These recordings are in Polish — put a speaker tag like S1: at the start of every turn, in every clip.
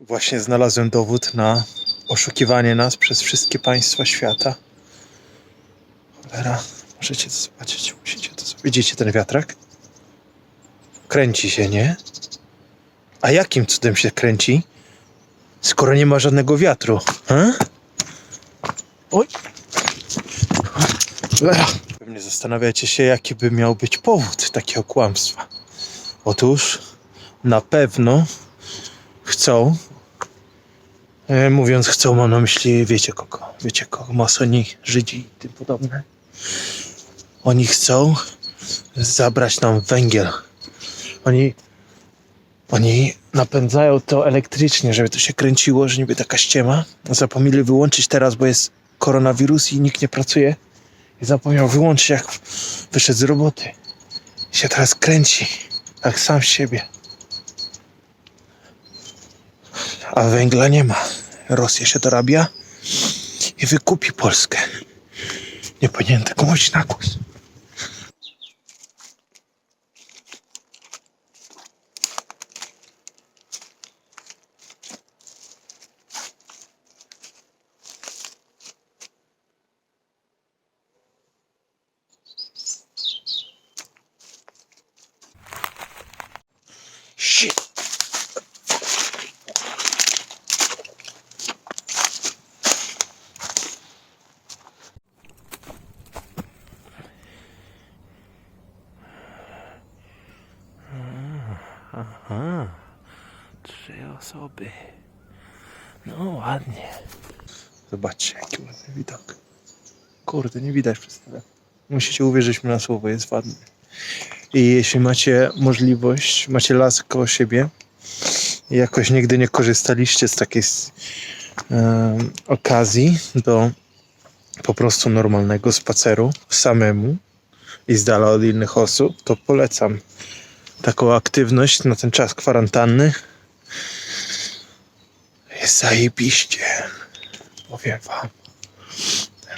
S1: Właśnie znalazłem dowód na oszukiwanie nas przez wszystkie państwa świata. Cholera, możecie to zobaczyć, musicie to zobaczyć. Widzicie ten wiatrak? Kręci się, nie? A jakim cudem się kręci? Skoro nie ma żadnego wiatru. He? Oj! Ech. Pewnie zastanawiacie się, jaki by miał być powód takiego kłamstwa. Otóż na pewno chcą, mówiąc chcą, mam na myśli, wiecie kogo, wiecie kogo, masoni, Żydzi i tym podobne. Oni chcą zabrać nam węgiel. Oni, oni napędzają to elektrycznie, żeby to się kręciło, że niby taka ściema. Zapomnieli wyłączyć teraz, bo jest koronawirus i nikt nie pracuje. I zapomniał wyłączyć, jak wyszedł z roboty. I się teraz kręci, jak sam siebie. A węgla nie ma. Rosja się dorabia i wykupi Polskę. Nie powinien tego mówić na głos. Shit. Aha. Trzy osoby. No ładnie. Zobaczcie, jaki ładny widok. Kurde, nie widać przez tyle. Musicie uwierzyć mi na słowo, jest ładny. I jeśli macie możliwość, macie las koło siebie jakoś nigdy nie korzystaliście z takiej em, okazji do po prostu normalnego spaceru samemu i z dala od innych osób, to polecam taką aktywność na ten czas kwarantanny. Jest zajebiście. Powiem wam.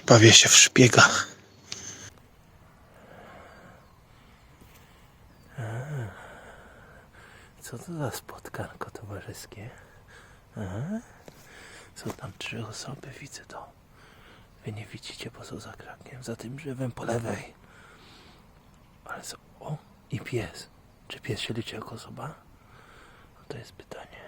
S1: Bawię się w szpiegach. Co to za spotkanko towarzyskie? Aha. Są tam trzy osoby, widzę to. Wy nie widzicie, bo są za krankiem, za tym drzewem po lewej. Ale są... O, i pies. Czy pies się liczy jako osoba? No to jest pytanie.